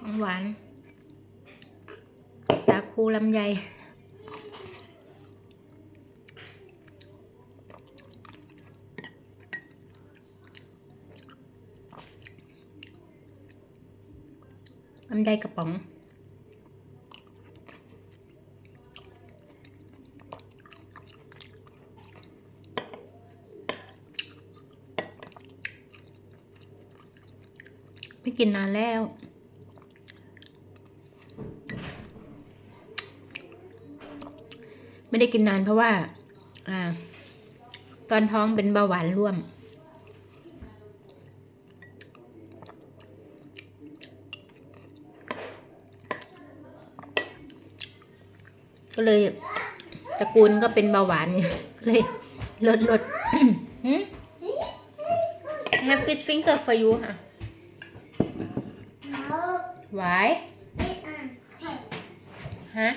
ของหวาน สาคูลำไยลำไยกระป๋องไม่กินนานแล้ว ไม่ได้กินนานเพราะว่า อ่า ตอนท้องเป็นเบาหวานร่วม ก็เลยตระกูลก็เป็นเบาหวานไงก็เลยลดลดหืม I have fish finger for you ค่ะ Why ฮะ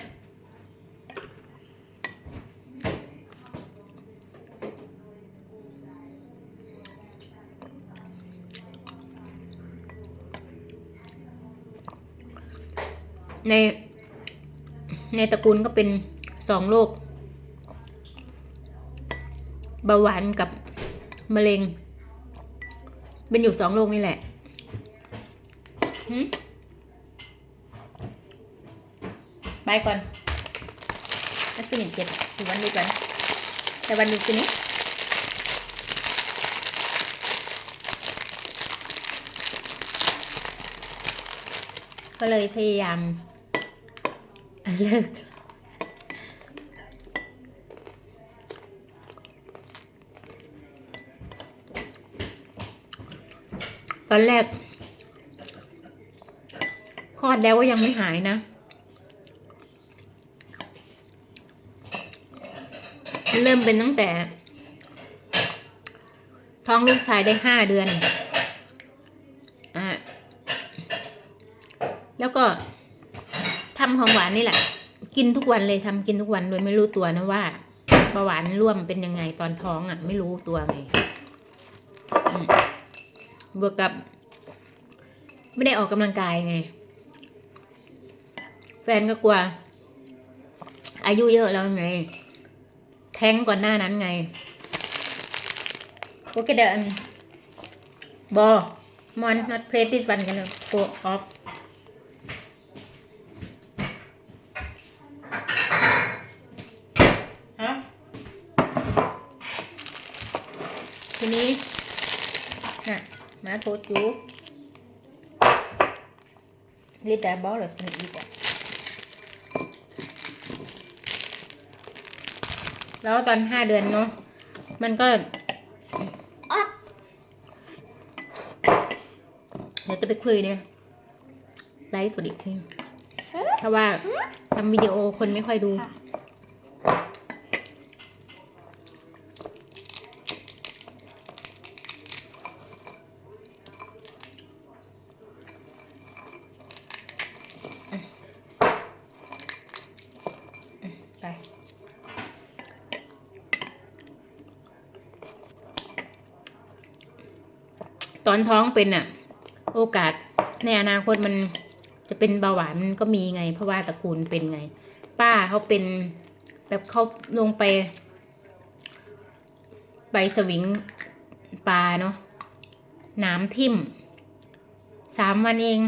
ในในตระกูลก็เป็นสองโรคเบาหวานกับมะเร็ง เป็นอยู่สองโรคนี่แหละหไปก่อน Let's finish it. You want this one? The one you finish? ๆก็เลยพยายาม เลิกตอนแรกคลอดแล้วก็ยังไม่หายนะ เริ่มเป็นตั้งแต่ ท้องลูกชายได้ห้าเดือน อะ แล้วก็ ทำของหวานนี่แหละ กินทุกวันเลยทำกินทุกวันโดยไม่รู้ตัวนะว่าเบาหวานร่วมเป็นยังไงตอนท้องอะ ไม่รู้ตัวไงบวกกับ ไม่ได้ออกกำลังกายไง แฟนก็กลัว อายุเยอะแล้วไง แท้งก่อนหน้านั้นไงโอเคเดินบอมอน not play this one กัน go off ฮะ ทีนี้น่ะมาโทษจูรีบแต่บอลหรือสนิทดีกว่าแล้วตอนห้าเดือนเนาะมันก็เดี๋ยวจะไปคุยเนี่ยไลฟ์สดอีกทีเพราะว่าทำวิดีโอคนไม่ค่อยดู ไป ตอนท้องเป็นอะ โอกาสในอนาคตมันจะเป็นเบาหวานมันก็มีไง เพราะว่าตระกูลเป็นไง ป้าเขาเป็นแบบเขาลงไปไปสวิงปลาเนาะน้ำทิ่มสามวันเอง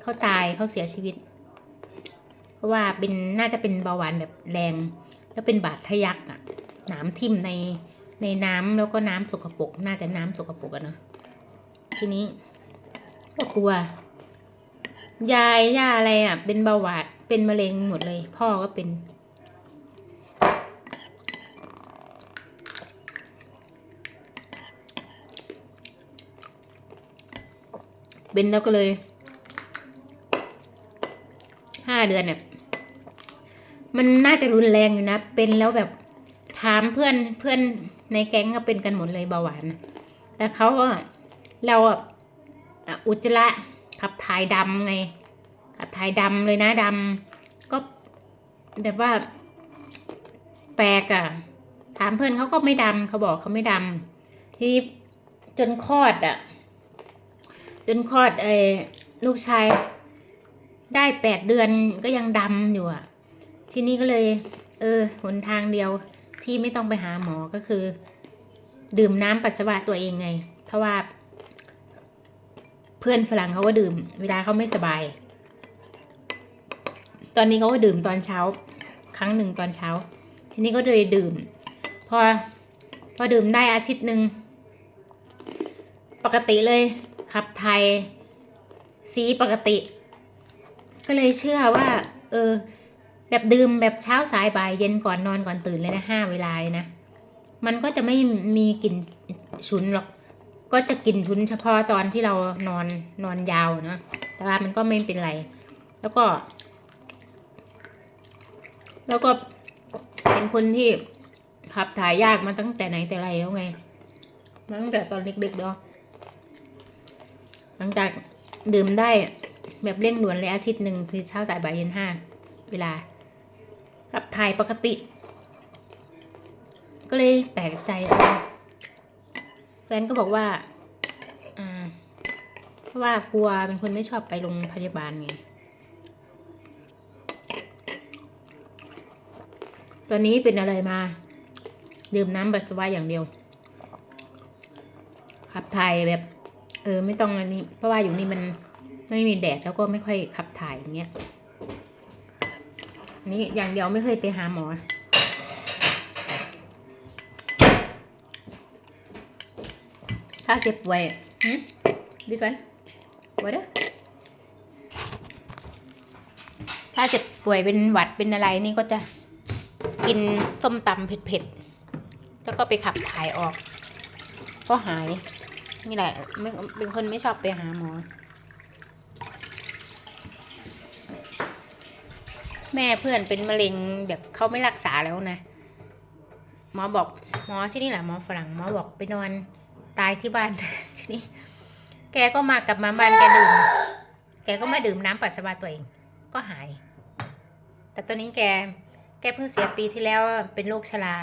เขาตายเขาเสียชีวิต เพราะว่าเป็นน่าจะเป็นเบาหวานแบบแรง แล้วเป็นบาดทะยักอะน้ำทิ่มในในน้ำแล้วก็น้ำสกปรกน่าจะน้ำสกปรกอะเนาะ ทีนี้ก็กลัว ยายย่าอะไรอะ เป็นเบาหวานเป็นมะเร็งหมดเลย พ่อก็เป็น เป็นแล้วก็เลยห้าเดือนเนี่ยมันน่าจะรุนแรงอยู่นะ เป็นแล้วแบบถามเพื่อนเพื่อนในแก๊งก็เป็นกันหมดเลยเบาหวานแต่เขาก็ เราอุจจาระขับถ่ายดำไงขับถ่ายดำเลยนะดำก็แบบว่า แปลกอะถามเพื่อนเขาก็ไม่ดำเขาบอกเขาไม่ดำทีนี้จนคลอดอะจนคลอดไอ้ลูกชายได้แปดเดือนก็ยังดำอยู่อะ ทีนี้ก็เลย เออหนทางเดียวที่ไม่ต้องไปหาหมอก็คือ ดื่มน้ำปัสสาวะตัวเองไง เพราะว่า เพื่อนฝรั่งเขาก็ดื่ม เวลาเขาไม่สบาย ตอนนี้เขาก็ดื่มตอนเช้า ครั้งหนึ่งตอนเช้า ทีนี้ก็เลยดื่ม พอพอดื่มได้อาทิตย์หนึ่งปกติเลยขับไทยสีปกติ ก็เลยเชื่อว่า เออ แบบดื่มแบบเช้าสายบ่ายเย็นก่อนนอนก่อนตื่นเลยนะห้าเวลาเลยนะ มันก็จะไม่มีกลิ่นฉุนหรอก ก็จะกลิ่นฉุนเฉพาะตอนที่เรานอนนอนยาวเนาะแต่ว่ามันก็ไม่เป็นไร แล้วก็ แล้วก็เป็นคนที่ขับถ่ายยากมาตั้งแต่ไหนแต่ไรแล้วไงมาตั้งแต่ตอนเด็กๆเนาะหลังจากดื่มได้แบบเร่งด่วนเลยอาทิตย์หนึ่งคือเช้าสายบ่ายเย็นห้าเวลาขับถ่ายปกติ ก็เลยแปลกใจเออ แฟนก็บอกว่า อ่า เพราะว่ากลัวเป็นคนไม่ชอบไปโรงพยาบาลไง ตอนนี้เป็นอะไรมา ดื่มน้ำปัสสาวะอย่างเดียว ขับถ่ายแบบ เออ ไม่ต้องอันนี้ เพราะว่าอยู่นี่มันไม่มีแดดแล้วก็ไม่ค่อยขับถ่ายอย่างเงี้ยนนี้อย่างเดียวไม่เคยไปหาหมอ ถ้าเจ็บป่วยหืมดีกันป่วยเด้อถ้าเจ็บป่วยเป็นหวัดเป็นอะไรนี่ก็จะกินส้มตำเผ็ดๆ แล้วก็ไปขับถ่ายออก ก็หาย นี่แหละเป็นคนไม่ชอบไปหาหมอ แม่เพื่อนเป็นมะเร็งแบบเขาไม่รักษาแล้วนะ หมอบอกหมอที่นี่แหละหมอฝรั่งหมอบอกไปนอน ตายที่บ้าน ทีนี้ แกก็มากลับมาบ้านแกดื่ม แกก็มาดื่มน้ำปัสสาวะตัวเอง ก็หาย แต่ตอนนี้แก แกเพิ่งเสียปีที่แล้วเป็นโรคชรา